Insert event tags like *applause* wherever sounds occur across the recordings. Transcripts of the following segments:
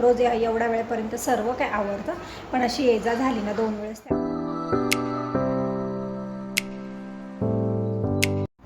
रोज या- एवढ्या वेळेपर्यंत सर्व काय आवडतं पण अशी ये जा झाली ना दोन वेळेस त्या-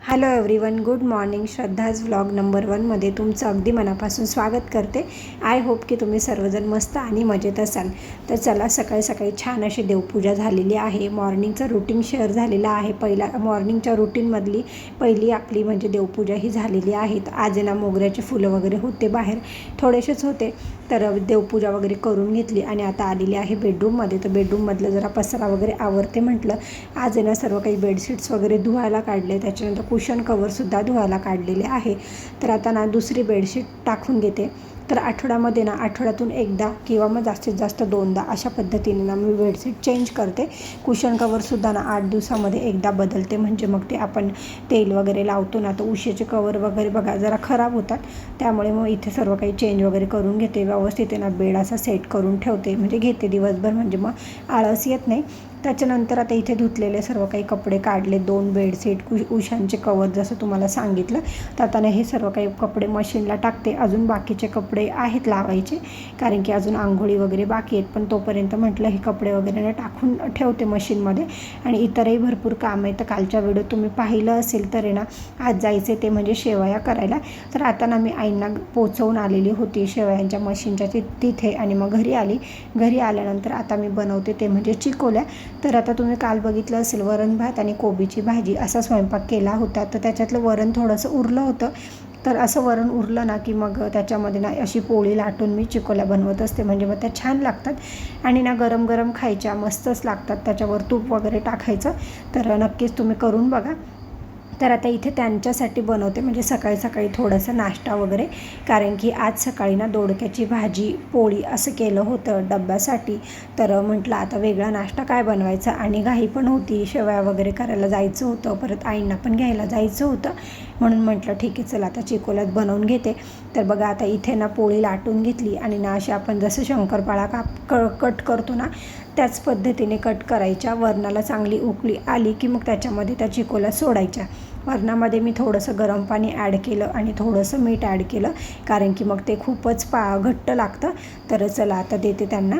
hello everyone good morning Shraddha's vlog number वनमध्ये तुमचं अगदी मनापासून स्वागत करते. आय होप की तुम्ही सर्वजण मस्त आणि मजेत असाल. तर चला सकाळी सकाळी छान अशी देवपूजा झालेली आहे. मॉर्निंगचं रुटीन शेअर झालेलं आहे. पहिला मॉर्निंगच्या रुटीनमधली पहिली आपली म्हणजे देवपूजा ही झालेली आहे तर आज ना मोगऱ्याचे फुलं वगैरे होते बाहेर. थोडेसेच होते. तर देवपूजा वगैरे करून घेतली आणि आता आलेली आहे बेडरूममध्ये तर बेडरूममधलं जरा पसरा वगैरे आवरते म्हटलं. आज आहे ना सर्व काही बेडशीट्स वगैरे धुवायला काढले. त्याच्यानंतर कुशन कवरसुद्धा धुवायला काढलेले आहे. तर आता ना दुसरी बेडशीट टाकून घेते. तर आठवड्यामध्ये ना आठवड्यातून एकदा किंवा मग जास्तीत जास्त दोनदा अशा पद्धतीने ना मी बेडशीट चेंज करते. कुशन कवरसुद्धा ना आठ दिवसामध्ये एकदा बदलते. म्हणजे मग ते आपण तेल वगैरे लावतो ना तर उशीचे कवर वगैरे बघा जरा खराब होतात. त्यामुळे मग इथे सर्व काही चेंज वगैरे करून घेते. व्यवस्थित आहे ना बेड असा सेट करून ठेवते. म्हणजे घेते दिवसभर म्हणजे मग आळस येत नाही. त्याच्यानंतर आता इथे धुतलेले सर्व काही कपडे काढले दोन बेडशीट कु उशांचे कवर जसं तुम्हाला सांगितलं. तर आता ना हे सर्व काही कपडे मशीनला टाकते. अजून बाकीचे कपडे आहेत लावायचे कारण की अजून आंघोळी वगैरे बाकी आहेत. पण तोपर्यंत म्हटलं हे कपडे वगैरे ना टाकून ठेवते मशीनमध्ये. आणि इतरही भरपूर काम आहे तर कालच्या व्हिडिओ तुम्ही पाहिलं असेल तर आहे ना आज जायचे ते म्हणजे शेवया करायला. तर आता ना मी आईंना पोचवून आलेली होती शेवयांच्या मशीनच्या ति तिथे आणि मग घरी आली. घरी आल्यानंतर आता मी बनवते ते म्हणजे चिकोल्या. तर आता तुम्ही काल बघितलं असेल वरण भात आणि कोबीची भाजी असा स्वयंपाक केला होता. तर त्याच्यातलं वरण थोडंसं उरलं होतं. तर असं वरण उरलं ना की मग त्याच्यामध्ये ना अशी पोळी लाटून मी चिकोल्या बनवत असते. म्हणजे मग त्या छान लागतात. आणि ना गरम गरम खायच्या मस्तच लागतात. त्याच्यावर तूप वगैरे टाकायचं. तर नक्कीच तुम्ही करून बघा. तर आता इथे त्यांच्यासाठी बनवते म्हणजे सकाळी सकाळी थोडंसं नाश्ता वगैरे. कारण की आज सकाळी ना दोडक्याची भाजी पोळी असं केलं होतं डब्यासाठी. तर म्हटलं आता वेगळा नाश्ता काय बनवायचा? आणि घाई पण होती शेवया वगैरे करायला जायचं होतं. परत आईंना पण घ्यायला जायचं होतं. म्हणून म्हटलं ठीक आहे चला आता चिकोल्यात बनवून घेते. तर बघा आता इथे ना पोळी लाटून घेतली आणि ना अशी आपण जसं शंकरपाळा काप क कट करतो ना त्याच पद्धतीने कट करायच्या. वरणाला चांगली उकळी आली की मग त्याच्यामध्ये त्या चिकोल्या सोडायच्या. वरणामध्ये मी थोडंसं गरम पाणी ॲड केलं आणि थोडंसं मीठ ॲड केलं कारण की मग ते खूपच पा घट्ट लागतं. तर चला आता देते त्यांना.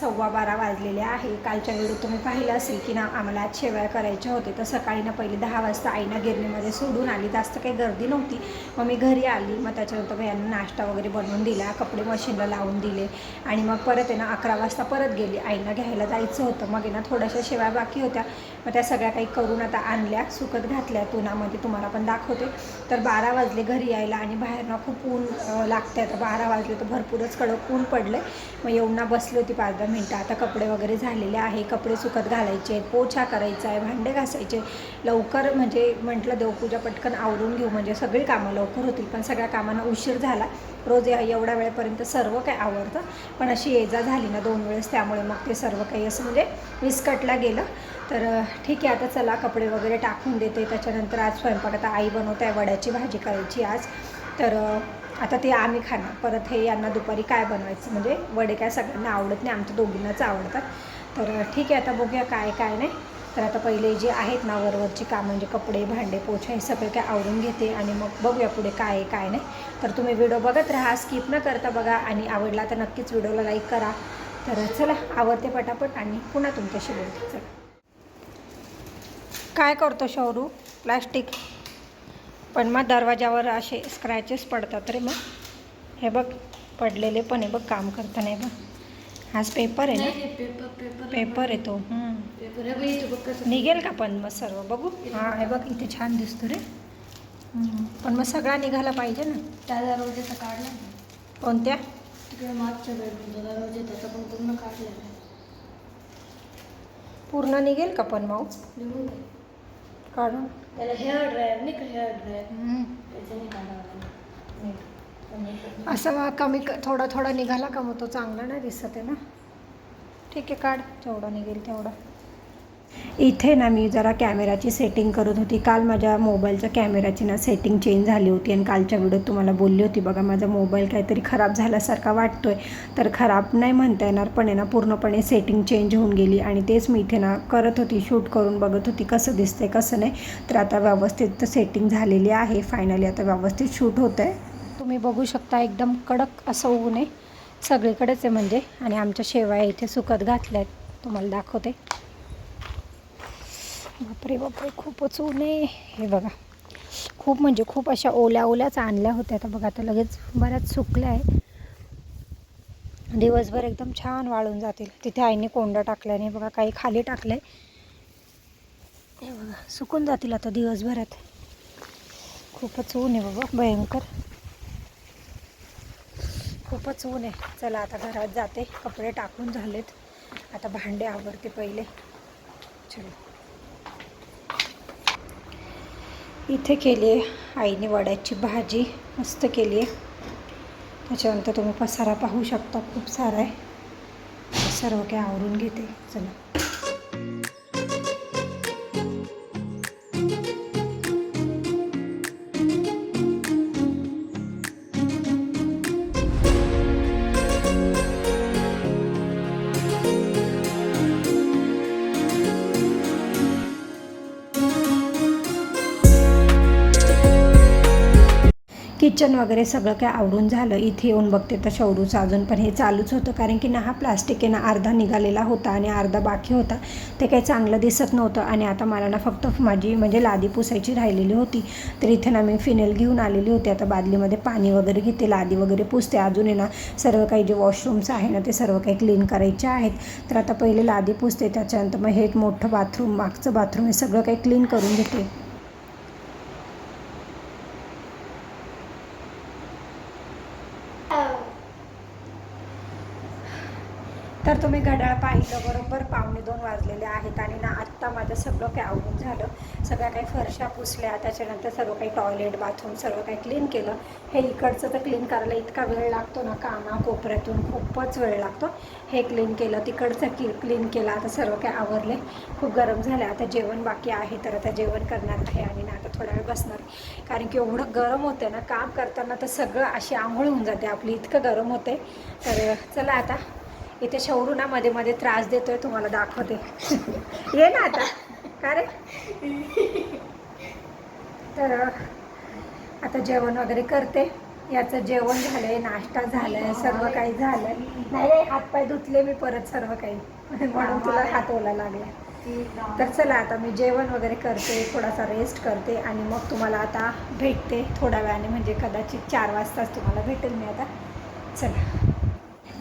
सव्वा बारा वाजलेले आहे. कालच्या वेळी तुम्ही पाहिलं असेल की ना आम्हाला आज शेवया करायच्या होते. तर सकाळी ना पहिले दहा वाजता आईना गिरणीमध्ये सोडून आली. जास्त काही गर्दी नव्हती. मग मी घरी आली. मग त्याच्यानंतर मग यांना नाश्ता वगैरे बनवून दिला. कपडे मशीनला लावून दिले. आणि मग परत आहे ना अकरा वाजता परत गेली. आईना घ्यायला जायचं होतं. मग आहे ना थोड्याशा शेवया बाकी होत्या. मग त्या सगळ्या काही करून आता आणल्या सुकत घातल्या तुनामध्ये तुम्हाला पण दाखवते. तर बारा वाजले घरी यायला आणि बाहेरनं खूप ऊन लागते आता बारा वाजले तर भरपूरच कडक ऊन पडलं मग येऊन ना बसली होती पाच दहा मिनटं. आता कपडे वगैरे झालेले आहे. कपडे सुकत घालायचे पोछा करायचा आहे भांडे घासायचे. लवकर म्हणजे म्हटलं देवपूजा पटकन आवरून घेऊ. म्हणजे सगळी कामं लवकर होतील. पण सगळ्या कामांना उशीर झाला. रोज या- एवढ्या वेळेपर्यंत सर्व काही आवडतं पण अशी ये जा झाली ना दोन वेळेस. त्यामुळे मग ते सर्व काही असं म्हणजे विस्कटला गेलं. तर ठीक आहे आता चला कपडे वगैरे टाकून देते. त्याच्यानंतर आज स्वयंपाक आता आई बनवत आहे वड्याची भाजी करायची आज. तर आता ते आम्ही खाणार. परत हे यांना दुपारी काय बनवायचं म्हणजे वडे काय सगळ्यांना आवडत नाही आमच्या दोघींनाच आवडतात. तर ठीक आहे आता बघूया काय काय नाही. तर आता पहिले जे आहेत ना वरवरची काम म्हणजे कपडे भांडे पोछा हे सगळे काय आवडून घेते आणि मग बघूया पुढे काय आहे काय नाही. तर तुम्ही व्हिडिओ बघत राहा स्किप न करता बघा आणि आवडला तर नक्कीच व्हिडिओला लाईक करा. तर चला आवडते पटापट आणि पुन्हा तुमच्याशी बोलते. चला. काय करतो शौरू? प्लास्टिक. पण मग दरवाजावर असे स्क्रॅचेस पडतात रे मग. हे बघ पडलेले पण आहे बघ काम करताना हे बघ. हाच पेपर आहे ना? पेपर आहे. तो. निघेल का पण मग सर्व? बघू. हां हे बघ इथे छान दिसतो रे. पण मग सगळा निघाला पाहिजे ना? त्या दरवाजाचा काढला. कोणत्या? तिकडे मागच्या दरवाजा त्याचा पण पूर्ण काढलेला आहे. पूर्ण निघेल का पण मग. काढून. त्याला हेअर ड्रायर नाही का हेअर ड्रायर. त्याच्याने काढावं लागेल असं कमी थोडा थोडा निघाला का मग तो चांगला नाही दिसत आहे ना? ठीक आहे काढ. जेवढा निघेल तेवढा. इथे ना मी जरा कॅमेराची सेटिंग करत होती. काल माझ्या मोबाईलच्या कॅमेराची ना सेटिंग चेंज झाली होती आणि कालच्या व्हिडिओत तुम्हाला बोलली होती बघा माझा मोबाईल काहीतरी खराब झाल्यासारखा वाटतो आहे तर खराब नाही म्हणता येणार पण आहे ना पूर्णपणे सेटिंग चेंज होऊन गेली आणि तेच मी इथे ना करत होती शूट करून बघत होती कसं दिसतंय कसं नाही. तर आता व्यवस्थित सेटिंग झालेली आहे. फायनली आता व्यवस्थित शूट होतं आहे तुम्ही बघू शकता एकदम कडक असं ऊन आहे. सगळीकडेच आहे म्हणजे. आणि आमच्या शेवाया इथे सुकत घातल्या आहेत तुम्हाला दाखवते. बापरे बापरे खूपच ऊन आहे. हे बघा. खूप म्हणजे खूप अशा ओल्या ओल्याच आणल्या होत्या. आता बघा आता लगेच बऱ्याच सुकल्या आहे दिवसभर एकदम छान वाळून जातील. तिथे आईने कोंडा टाकल्याने बघा काही खाली टाकलंय. हे बघा सुकून जातील आता दिवसभरात. खूपच ऊन आहे बाबा भयंकर. खूपच ऊन आहे. चला आता घरात जाते. कपडे टाकून झालेत. आता भांडे आवडते पहिले. चलो. इथे केली आहे. आईने वड्याची भाजी मस्त केली आहे. त्याच्यानंतर तुम्ही पसारा पाहू शकता. खूप सारा आहे. सर्व काही आवरून घेते. चला. किचन वगैरे सगळं काय आवडून झालं. इथे येऊन बघते तर शौरूचं अजून पण हे चालूच होतं कारण की ना हा प्लास्टिक आहे ना अर्धा निघालेला होता आणि अर्धा बाकी होता. ते काही चांगलं दिसत नव्हतं आणि आता मला ना फक्त माझी म्हणजे लादी पुसायची राहिलेली होती. तर इथे ना मी फिनेल घेऊन आलेली होती. आता बादलीमध्ये पाणी वगैरे घेते लादी वगैरे पुसते. अजून आहे ना सर्व काही जे वॉशरूम्स आहे ना ते सर्व काही क्लीन करायचे आहेत. तर आता पहिले लादी पुसते त्याच्यानंतर मग हे एक मोठं बाथरूम मागचं बाथरूम हे सगळं काही क्लीन करून घेते. तर तुम्ही घड्याळ पाहिलं बरोबर पावणे दोन वाजलेले आहेत आणि ना आत्ता माझं सगळं काही आवडून झालं. सगळ्या काही फरशा पुसल्या त्याच्यानंतर सर्व काही टॉयलेट बाथरूम सर्व काही क्लीन केलं. हे इकडचं तर क्लीन करायला इतका वेळ लागतो ना काना कोपऱ्यातून खूपच वेळ लागतो. हे क्लीन केलं तिकडचं की क्लीन केलं आता सर्व काही आवरले खूप गरम झालं आता जेवण बाकी आहे तर आता जेवण करणार आहे आणि ना आता थोडा वेळ बसणार कारण की एवढं गरम होतं ना काम करताना तर सगळं अशी आंघोळ होऊन जाते आपली इतकं गरम होते तर चला आता इथे शौरू ना मध्ये मध्ये त्रास देतोय तुम्हाला दाखवते. *laughs* ये ना आता. का रे? तर आता जेवण वगैरे करते. याचं जेवण झालंय नाश्ता झालाय सर्व काही झालंय. नाही हातपाय धुतले मी परत सर्व काही. म्हणून तुला हात ओला लागला. तर चला आता मी जेवण वगैरे करते थोडासा रेस्ट करते आणि मग तुम्हाला आता भेटते थोड्या वेळाने म्हणजे कदाचित चार वाजताच तुम्हाला भेटेल मी आता. चला.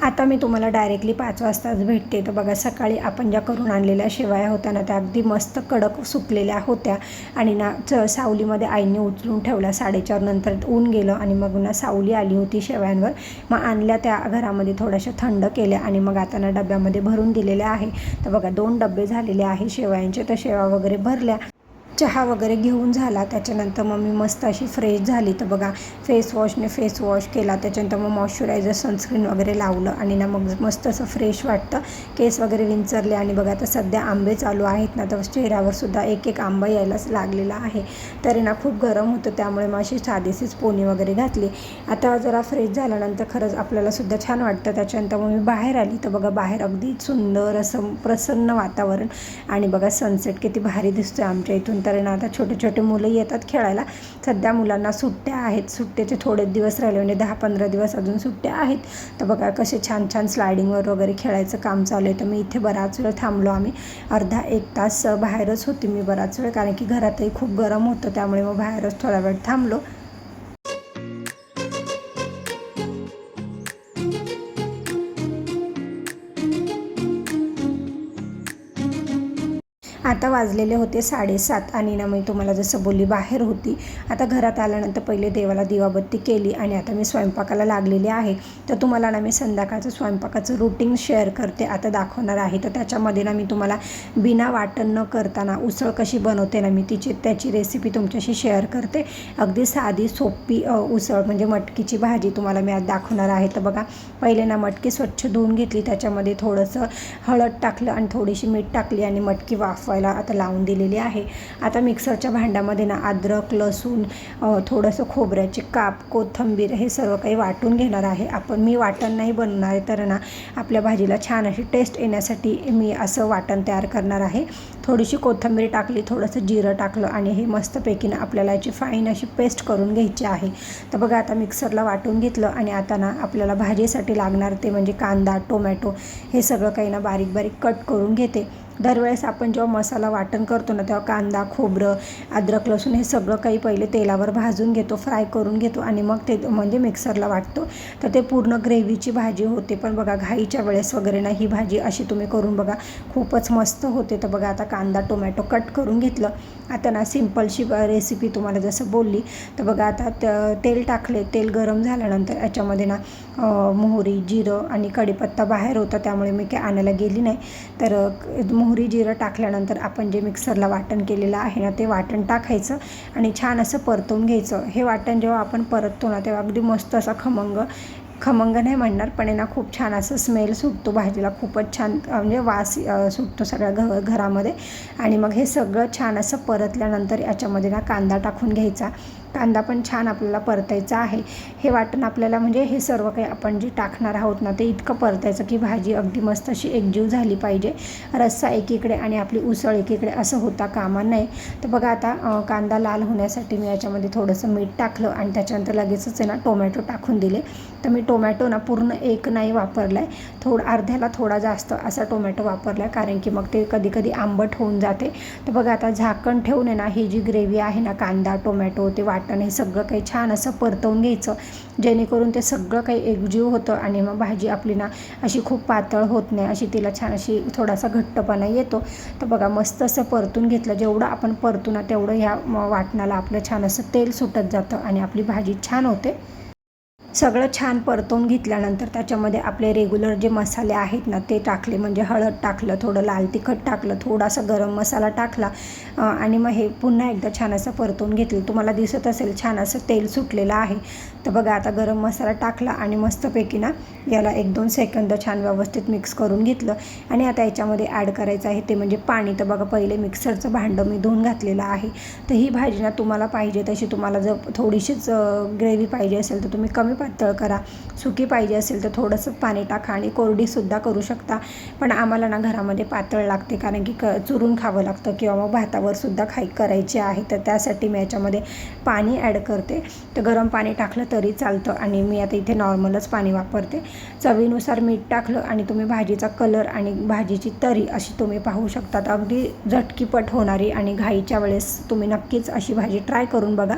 आता मी तुम्हाला डायरेक्टली पाच वाजताच भेटते. तर बघा सकाळी आपण ज्या करून आणलेल्या शेवाया होत्या ना त्या अगदी मस्त कडक सुकलेल्या होत्या. आणि ना च सावलीमध्ये आईने उचलून ठेवल्या साडेचार नंतर ऊन गेलं आणि मग ना सावली आली होती शेवयांवर. मग आणल्या त्या घरामध्ये थोड्याशा थंड केल्या आणि मग आता ना डब्यामध्ये भरून दिलेल्या आहे. तर बघा दोन डबे झालेले आहे शेवयांचे. तर शेवा वगैरे भरल्या. चहा वगैरे घेऊन झाला. त्याच्यानंतर मग मी मस्त अशी फ्रेश झाली. तर बघा फेस वॉशने फेस वॉश केला. त्याच्यानंतर मग मॉइश्चरायझर सनस्क्रीन वगैरे लावलं. आणि ना मग मस्त असं फ्रेश वाटतं. केस वगैरे विंचरले. आणि बघा आता सध्या आंबे चालू आहेत ना तर चेहऱ्यावर सुद्धा एक एक आंबा यायलाच लागलेला आहे. तरी ना खूप गरम होतं. त्यामुळे मग अशी साधीशीच पोनी वगैरे घातली. आता जरा फ्रेश झाल्यानंतर खरंच आपल्याला सुद्धा छान वाटतं. त्याच्यानंतर मग मी बाहेर आली. तर बघा बाहेर अगदी सुंदर असं प्रसन्न वातावरण. आणि बघा सनसेट किती भारी दिसतोय आमच्या इथून. तर ना आता छोटे छोटे मुलं येतात खेळायला. सध्या मुलांना सुट्ट्या आहेत. सुट्ट्याचे थोडे दिवस राहिले म्हणजे दहा पंधरा दिवस अजून सुट्ट्या आहेत. तर बघा कसे छान छान स्लायडिंगवर वगैरे खेळायचं काम चालू आहे. तर मी इथे बराच वेळ थांबलो. आम्ही अर्धा एक तास बाहेरच होती मी बराच वेळ कारण की घरातही खूप गरम होतं. त्यामुळे मग बाहेरच थोडा वेळ थांबलो. आता वाजलेले होते साडेसात. आणि ना मी तुम्हाला जसं बोलली बाहेर होती. आता घरात आल्यानंतर पहिले देवाला दिवाबत्ती केली आणि आता मी स्वयंपाकाला लागलेली आहे. तर तुम्हाला ना मी संध्याकाळचं स्वयंपाकाचं रुटीन शेअर करते आता दाखवणार आहे. तर त्याच्यामध्ये ना मी तुम्हाला बिना वाटण न करताना उसळ कशी बनवते ना मी तिची त्याची रेसिपी तुमच्याशी शेअर करते. अगदी साधी सोपी उसळ म्हणजे मटकीची भाजी तुम्हाला मी आज दाखवणार आहे. तर बघा पहिले ना मटकी स्वच्छ धुवून घेतली. त्याच्यामध्ये थोडंसं हळद टाकलं आणि थोडीशी मीठ टाकली आणि मटकी वाफवायला आता लावून दिलेली आहे. आता मिक्सरच्या भांड्यामध्ये ना अद्रक लसूण थोडंसं खोबऱ्याचे काप कोथिंबीर हे सर्व काही वाटून घेणार आहे. आपण मी वाटण नाही बनवणार आहे तर ना आपल्या भाजीला छान अशी टेस्ट येण्यासाठी मी असं वाटण तयार करणार आहे. थोडीशी कोथिंबीर टाकली थोडंसं जिरं टाकलं आणि हे मस्तपैकी ना आपल्याला याची फाईन अशी पेस्ट करून घ्यायची आहे. तर बघा आता मिक्सरला वाटून घेतलं आणि आता ना आपल्याला भाजीसाठी लागणार ते म्हणजे कांदा टोमॅटो हे सगळं काही ना बारीक बारीक कट करून घेते. दरवेळेस आपण जेव्हा मसाला वाटण करतो ना तेव्हा कांदा खोबरं अद्रक लसूण हे सगळं काही पहिले तेलावर भाजून घेतो फ्राय करून घेतो आणि मग ते म्हणजे मिक्सरला वाटतो. तर ते पूर्ण ग्रेव्हीची भाजी होते. पण बघा घाईच्या वेळेस वगैरे ना ही भाजी अशी तुम्ही करून बघा खूपच मस्त होते. तर बघा आता कांदा टोमॅटो कट करून घेतलं. आता ना सिम्पलशी रेसिपी तुम्हाला जसं बोलली. तर बघा आता त- तेल टाकले. तेल गरम झाल्यानंतर याच्यामध्ये ना मोहरी जिरं आणि कढीपत्ता बाहेर होता. त्यामुळे मी काय आणायला गेली नाही. तर मोहरी जिरं टाकल्यानंतर आपण जे मिक्सरला वाटण केलेलं आहे ना ते वाटण टाकायचं आणि छान असं परतून घ्यायचं. हे वाटण जेव्हा आपण परततो ना तेव्हा अगदी मस्त असा खमंग खमंग नाही म्हणणार पण ना खूप छान असं स्मेल सुटतो भाजीला. खूपच छान म्हणजे वास सुटतो सगळ्या घ घरामध्ये. आणि मग हे सगळं छान असं परतल्यानंतर याच्यामध्ये ना कांदा टाकून घ्यायचा. कांदा पण छान आपल्याला परतायचा आहे. हे वाटण आपल्याला म्हणजे हे सर्व काही आपण जे टाकणार आहोत ना ते इतकं परतायचं की भाजी अगदी मस्त अशी एकजीव झाली पाहिजे. रस्सा एकीकडे आणि आपली उसळ एकीकडे असं होता कामा नाही तर बघा आता कांदा लाल होण्यासाठी मी याच्यामध्ये थोडंसं मीठ टाकलं आणि त्याच्यानंतर लगेचच आहे ना टोमॅटो टाकून दिले. तर मी टोमॅटो ना पूर्ण एक नाही वापरला आहे थोडं अर्ध्याला थोडा जास्त असा टोमॅटो वापरला आहे कारण की मग ते कधी कधी आंबट होऊन जाते. तर बघा आता झाकण ठेवून आहे ना ही जी ग्रेव्ही आहे ना कांदा टोमॅटो ते वाट वाटण हे सगळं काही छान असं परतवून घ्यायचं. जेणेकरून ते सगळं काही एकजीव होतं आणि मग भाजी आपली ना अशी खूप पातळ होत नाही. अशी तिला छान अशी थोडासा घट्टपणा येतो. तर बघा मस्त असं परतून घेतलं. जेवढं आपण परतू ना तेवढं ह्या वाटणाला आपलं छान असं तेल सुटत जातं आणि आपली भाजी छान होते. सगळं छान परतवून घेतल्यानंतर त्याच्यामध्ये आपले रेग्युलर जे मसाले आहेत ना ते टाकले. म्हणजे हळद टाकलं थोडं लाल तिखट टाकलं थोडासा गरम मसाला टाकला. आणि मग हे पुन्हा एकदा छान असं परतवून घेतलं. तुम्हाला दिसत असेल छान असं तेल सुटलेलं आहे. तर बघा आता गरम मसाला टाकला आणि मस्तपैकी ना याला एक दोन सेकंद छान व्यवस्थित मिक्स करून घेतलं. आणि आता याच्यामध्ये ॲड करायचं आहे ते म्हणजे पाणी. तर बघा पहिले मिक्सरचं भांडं मी धुवून घातलेलं आहे. तर ही भाजी ना तुम्हाला पाहिजे तशी तुम्हाला जर थोडीशीच ग्रेव्ही पाहिजे असेल तर तुम्ही कमी पातळ करा. सुकी पाहिजे असेल तर थोडंसं पाणी टाका आणि कोरडीसुद्धा करू शकता. पण आम्हाला ना घरामध्ये पातळ लागते कारण की क चुरून खावं लागतं किंवा मग भातावर सुद्धा खाई करायची आहे तर त्यासाठी मी याच्यामध्ये पाणी ॲड करते. तर गरम पाणी टाकलं तरी चालतं आणि मी आता इथे नॉर्मलच पाणी वापरते. चवीनुसार मीठ टाकलं आणि तुम्ही भाजीचा कलर आणि भाजीची तरी अशी तुम्ही पाहू शकता अगदी झटकीपट होणारी आणि घाईच्या वेळेस तुम्ही नक्कीच अशी भाजी ट्राय करून बघा.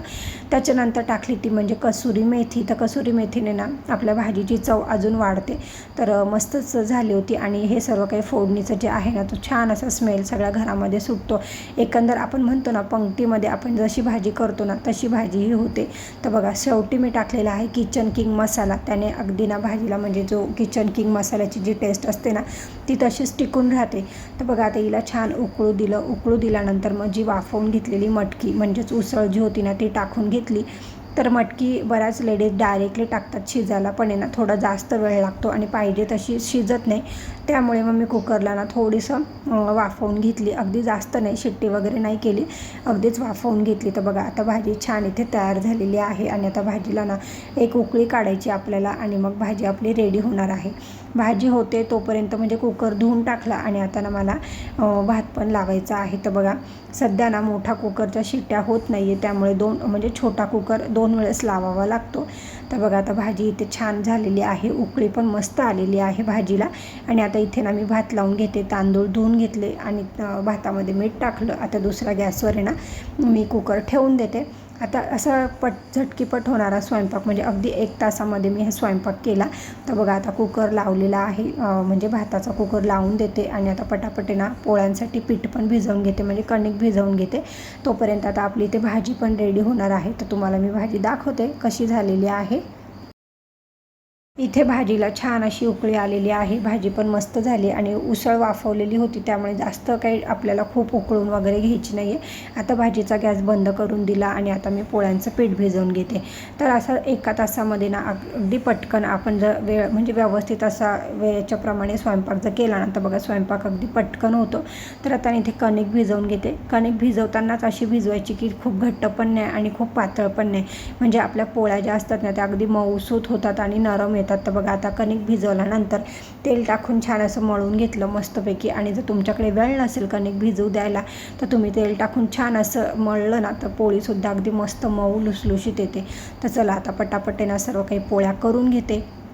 त्याच्यानंतर टाकली ती म्हणजे कसुरी मेथी. तर कसुरी मेथीने ना आपल्या भाजीची चव अजून वाढते. तर मस्तच झाली होती आणि हे सर्व काही फोडणीचं जे आहे ना तो छान असा स्मेल सगळ्या घरामध्ये सुटतो. एकंदर आपण म्हणतो ना पंक्तीमध्ये आपण जशी भाजी करतो ना तशी भाजीही होते. तर बघा शेवटी मी टाकलेला आहे किचन किंग मसाला. त्याने अगदी ना भाजीला म्हणजे जो किचन किंग मसाल्याची जी टेस्ट असते ना ती तशीच टिकून राहते. तर बघा आता हिला छान उकळू दिलं. उकळू दिल्यानंतर मग जी वाफवून घेतलेली मटकी म्हणजेच उसळ जी होती ना ती टाकून घेतली. तर मटकी बऱ्याच लेडीज डायरेक्टली टाकतात शिजायला पण आहे ना थोडा जास्त वेळ लागतो आणि पाहिजे तशी शिजत नाही. त्यामुळे मग मी कुकरला ना थोडीसं वाफवून घेतली. अगदी जास्त नाही शिट्टी वगैरे नाही केली. अगदीच वाफवून घेतली. तर बघा आता भाजी छान इथे तयार झालेली आहे आणि आता भाजीला ना एक उकळी काढायची आपल्याला आणि मग भाजी आपली रेडी होणार आहे. भाजी होते तोपर्यंत म्हणजे कुकर धुवून टाकला आणि आता ना मला भात पण लावायचा आहे. तर बघा सध्या ना मोठा कुकरच्या शिट्ट्या होत नाही आहे त्यामुळे दोन म्हणजे छोटा कुकर दोन वेळेस लावावा लागतो. तर बघा आता भाजी इथे छान झालेली आहे उकळी पण मस्त आलेली आहे भाजीला. आणि आता इथे ना मी भात लावून घेते तांदूळ धुवून घेतले आणि भातामध्ये मीठ टाकलं. आता दुसऱ्या गॅसवर आहे ना मी कुकर ठेवून देते. आता असा पट झटकीपट होणारा स्वयंपाक म्हणजे अगदी एक तासामध्ये मी हे स्वयंपाक केला. तर बघा आता कुकर लावलेला आहे म्हणजे भाताचा कुकर लावून देते आणि आता पटापटे ना पोळ्यांसाठी पीठ पण भिजवून घेते म्हणजे कणिक भिजवून घेते. तोपर्यंत आता आपली इथे भाजी पण रेडी होणार आहे. तर तुम्हाला मी भाजी दाखवते कशी झालेली आहे. इथे भाजीला छान अशी उकळी आलेली आहे. भाजी पण मस्त झाली आणि उसळ वाफवलेली होती त्यामुळे जास्त काही आपल्याला खूप उकळून वगैरे घ्यायची नाही आहे आता भाजीचा गॅस बंद करून दिला आणि आता मी पोळ्यांचं पीठ भिजवून घेते. तर असं एका तासामध्ये ना अगदी पटकन आपण जर वेळ म्हणजे व्यवस्थित असा वेळेच्याप्रमाणे स्वयंपाक जर केला ना तर बघा स्वयंपाक अगदी पटकन होतो. तर आता इथे कणिक भिजवून घेते. कणिक भिजवतानाच अशी भिजवायची की खूप घट्ट पण नाही आणि खूप पातळ पण नाही. म्हणजे आपल्या पोळ्या ज्या असतात ना त्या अगदी मऊसूत होतात आणि नरम येतात. तर बघा आता कणिक भिजवल्यानंतर तेल टाकून छान असं मळून घेतलं मस्तपैकी. आणि जर तुमच्याकडे वेळ नसेल कणिक भिजवू द्यायला तर तुम्ही तेल टाकून छान असं मळलं ना तर पोळीसुद्धा अगदी मस्त मऊ लुसलुशीत येते. तर चला आता पटापटेनं सर्व काही पोळ्या करून घेते.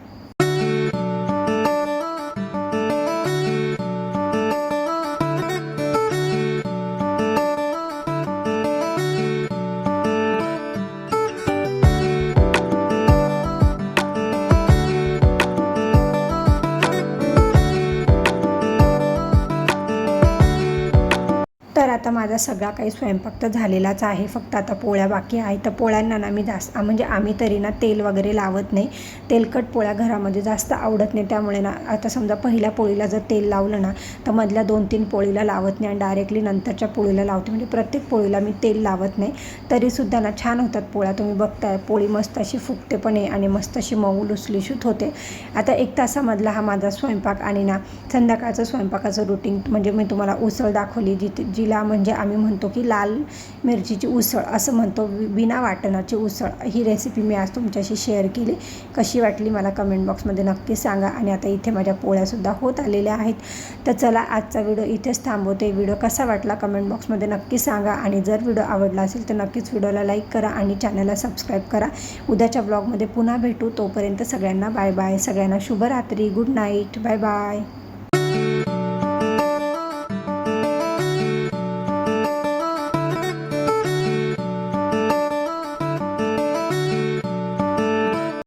माझा सगळा काही स्वयंपाक तर झालेलाच आहे. फक्त आता पोळ्या बाकी आहे तर पोळ्यांना ना मी जास्त म्हणजे आम्ही तरी ना तेल वगैरे लावत नाही. तेलकट पोळ्या घरामध्ये जास्त आवडत नाही. त्यामुळे ना आता समजा पहिल्या पोळीला जर तेल लावलं ना तर मधल्या दोन तीन पोळीला लावत नाही. आणि डायरेक्टली नंतरच्या पोळीला लावते. म्हणजे प्रत्येक पोळीला मी तेल लावत नाही. तरीसुद्धा ना छान होतात पोळ्या. तुम्ही बघताय पोळी मस्त अशी फुगते पण आहे आणि मस्त अशी मऊ लुसलुसूत होते. आता एक तासामधला हा माझा स्वयंपाक आणि ना संध्याकाळचं स्वयंपाकाचं रुटीन म्हणजे मी तुम्हाला उसळ दाखवली जिथे जिला म्हणजे आम्ही म्हणतो की लाल मिरचीची उसळ असं म्हणतो. बिना वाटणाची उसळ. ही रेसिपी मी आज तुमच्याशी शेअर केली. कशी वाटली मला कमेंट बॉक्समध्ये नक्की सांगा. आणि आता इथे माझ्या पोळ्यासुद्धा होत आलेल्या आहेत. तर चला आजचा व्हिडिओ इथेच थांबवते. व्हिडिओ कसा वाटला कमेंट बॉक्समध्ये नक्की सांगा. आणि जर व्हिडिओ आवडला असेल तर नक्कीच व्हिडिओला लाईक करा आणि चॅनलला सबस्क्राईब करा. उद्याच्या ब्लॉगमध्ये पुन्हा भेटू. तोपर्यंत सगळ्यांना बाय बाय सगळ्यांना शुभरात्री. Good night bye bye